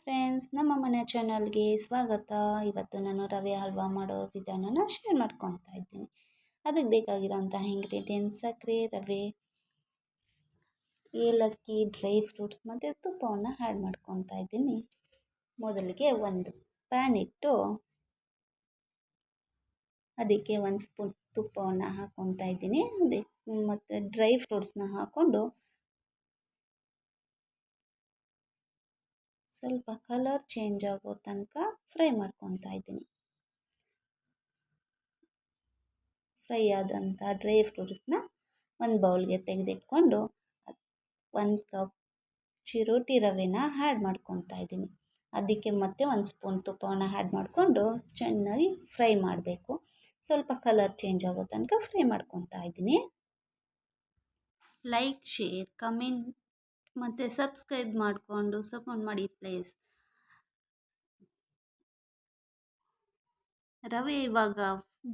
Friends, ನಮ್ಮ ಮನೆ ಚಾನಲ್ಗೆ ಸ್ವಾಗತ. ಇವತ್ತು ನಾನು ರವೆ ಹಲ್ವಾ ಮಾಡೋ ವಿಧಾನನ ಶೇರ್ ಮಾಡ್ಕೊತಾ ಇದ್ದೀನಿ. ಅದಕ್ಕೆ ಬೇಕಾಗಿರೋಂಥ ಇಂಗ್ರೀಡಿಯೆಂಟ್ಸ್ ಸಕ್ಕರೆ, ರವೆ, ಏಲಕ್ಕಿ ಡ್ರೈ ಫ್ರೂಟ್ಸ್ ಮತ್ತು ತುಪ್ಪವನ್ನು ಆ್ಯಡ್ ಮಾಡ್ಕೊತಾ ಇದ್ದೀನಿ. ಮೊದಲಿಗೆ ಒಂದು ಪ್ಯಾನ್ ಇಟ್ಟು ಅದಕ್ಕೆ ಒಂದು ಸ್ಪೂನ್ ತುಪ್ಪವನ್ನು ಹಾಕೊತಾ ಇದ್ದೀನಿ. ಅದೇ ಮತ್ತು ಡ್ರೈ ಫ್ರೂಟ್ಸ್ನ ಹಾಕ್ಕೊಂಡು ಸ್ವಲ್ಪ ಕಲರ್ ಚೇಂಜ್ ಆಗೋ ತನಕ ಫ್ರೈ ಮಾಡ್ಕೊತಾ ಇದ್ದೀನಿ. ಫ್ರೈ ಆದಂಥ ಡ್ರೈ ಫ್ರೂಟ್ಸ್ನ ಒಂದು ಬೌಲ್ಗೆ ತೆಗೆದಿಟ್ಕೊಂಡು ಒಂದು ಕಪ್ ಚಿರೋಟಿ ರವೆನ ಆ್ಯಡ್ ಮಾಡ್ಕೊತಾ ಇದ್ದೀನಿ. ಅದಕ್ಕೆ ಮತ್ತೆ ಒಂದು ಸ್ಪೂನ್ ತುಪ್ಪವನ್ನು ಆ್ಯಡ್ ಮಾಡಿಕೊಂಡು ಚೆನ್ನಾಗಿ ಫ್ರೈ ಮಾಡಬೇಕು. ಸ್ವಲ್ಪ ಕಲರ್ ಚೇಂಜ್ ಆಗೋ ತನಕ ಫ್ರೈ ಮಾಡ್ಕೊತಾ ಇದ್ದೀನಿ. ಲೈಕ್ ಶೇರ್ ಕಮೆಂಟ್ ಮತ್ತು ಸಬ್ಸ್ಕ್ರೈಬ್ ಮಾಡಿಕೊಂಡು ಸಪೋರ್ಟ್ ಮಾಡಿ ಪ್ಲೇಸ್ ರವೆ ಇವಾಗ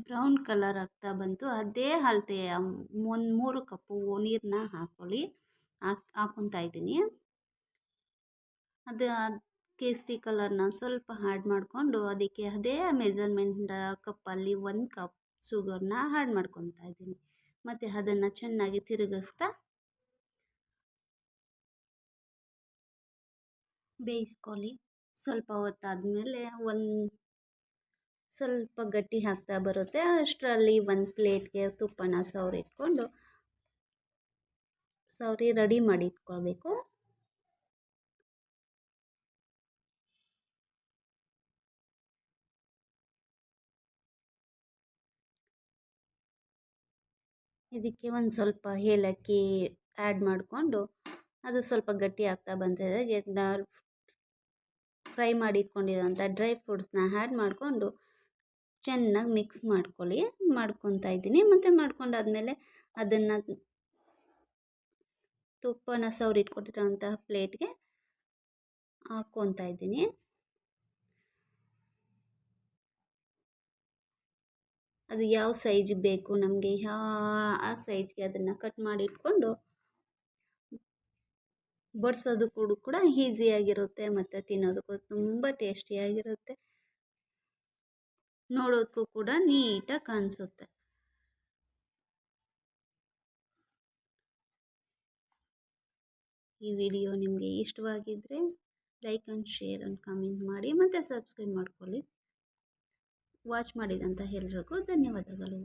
ಬ್ರೌನ್ ಕಲರ್ ಆಗ್ತಾ ಬಂತು. ಅದೇ ಅಳತೆಯ ಒಂದು ಮೂರು ಕಪ್ಪು ನೀರನ್ನ ಹಾಕೊಳ್ಳಿ. ಹಾಕಿ, ಹಾಕೊತಾ ಇದ್ದೀನಿ. ಅದು ಕೇಸರಿ ಕಲರ್ನ ಸ್ವಲ್ಪ ಆ್ಯಡ್ ಮಾಡಿಕೊಂಡು ಅದಕ್ಕೆ ಅದೇ ಮೆಜರ್ಮೆಂಟ್ ಕಪ್ಪಲ್ಲಿ ಒಂದು ಕಪ್ ಶುಗರ್ನ ಆ್ಯಡ್ ಮಾಡ್ಕೊತಾ ಇದ್ದೀನಿ. ಮತ್ತು ಅದನ್ನು ಚೆನ್ನಾಗಿ ತಿರುಗಿಸ್ತಾ ಬೇಯಿಸ್ಕೊಳ್ಳಿ. ಸ್ವಲ್ಪ ಹೊತ್ತಾದಮೇಲೆ ಒಂದು ಸ್ವಲ್ಪ ಗಟ್ಟಿ ಆಗ್ತಾ ಬರುತ್ತೆ. ಅಷ್ಟರಲ್ಲಿ ಒಂದು ಪ್ಲೇಟ್ಗೆ ತುಪ್ಪನ ಸವರಿಟ್ಕೊಂಡು ಸವರಿ ರೆಡಿ ಮಾಡಿ ಇಟ್ಕೊಳ್ಬೇಕು ಇದಕ್ಕೆ ಒಂದು ಸ್ವಲ್ಪ ಏಲಕ್ಕಿ ಆ್ಯಡ್ ಮಾಡಿಕೊಂಡು ಅದು ಸ್ವಲ್ಪ ಗಟ್ಟಿ ಆಗ್ತಾ ಬಂದಿದೆ ಫ್ರೈ ಮಾಡಿ ಇಟ್ಕೊಂಡಿರೋಂಥ ಡ್ರೈ ಫ್ರೂಟ್ಸ್ನ ಆ್ಯಡ್ ಮಾಡಿಕೊಂಡು ಚೆನ್ನಾಗಿ ಮಿಕ್ಸ್ ಮಾಡ್ಕೊಳ್ಳಿ, ಮಾಡ್ಕೊತಾ ಇದ್ದೀನಿ. ಮತ್ತು ಮಾಡ್ಕೊಂಡಾದ್ಮೇಲೆ ಅದನ್ನು ತುಪ್ಪನ ಸವರಿಟ್ಕೊಟ್ಟಿರೋಂತಹ ಪ್ಲೇಟ್ಗೆ ಹಾಕ್ಕೊತಾ ಇದ್ದೀನಿ. ಅದು ಯಾವ ಸೈಜ್ ಬೇಕು, ನಮಗೆ ಯಾವ ಆ ಸೈಜ್ಗೆ ಅದನ್ನು ಕಟ್ ಮಾಡಿ ಇಟ್ಕೊಂಡು ಬಡಿಸೋದು ಕೂಡ ಕೂಡ ಈಸಿಯಾಗಿರುತ್ತೆ ಮತ್ತು ತಿನ್ನೋದಕ್ಕೂ ತುಂಬ ಟೇಸ್ಟಿಯಾಗಿರುತ್ತೆ ನೋಡೋದಕ್ಕೂ ಕೂಡ ನೀಟಾಗಿ ಕಾಣಿಸುತ್ತೆ. ಈ ವಿಡಿಯೋ ನಿಮಗೆ ಇಷ್ಟವಾಗಿದ್ದರೆ like and share and comment ಮಾಡಿ ಮತ್ತು ಸಬ್ಸ್ಕ್ರೈಬ್ ಮಾಡ್ಕೊಳ್ಳಿ. ವಾಚ್ ಮಾಡಿದಂಥ ಎಲ್ರಿಗೂ ಧನ್ಯವಾದಗಳು.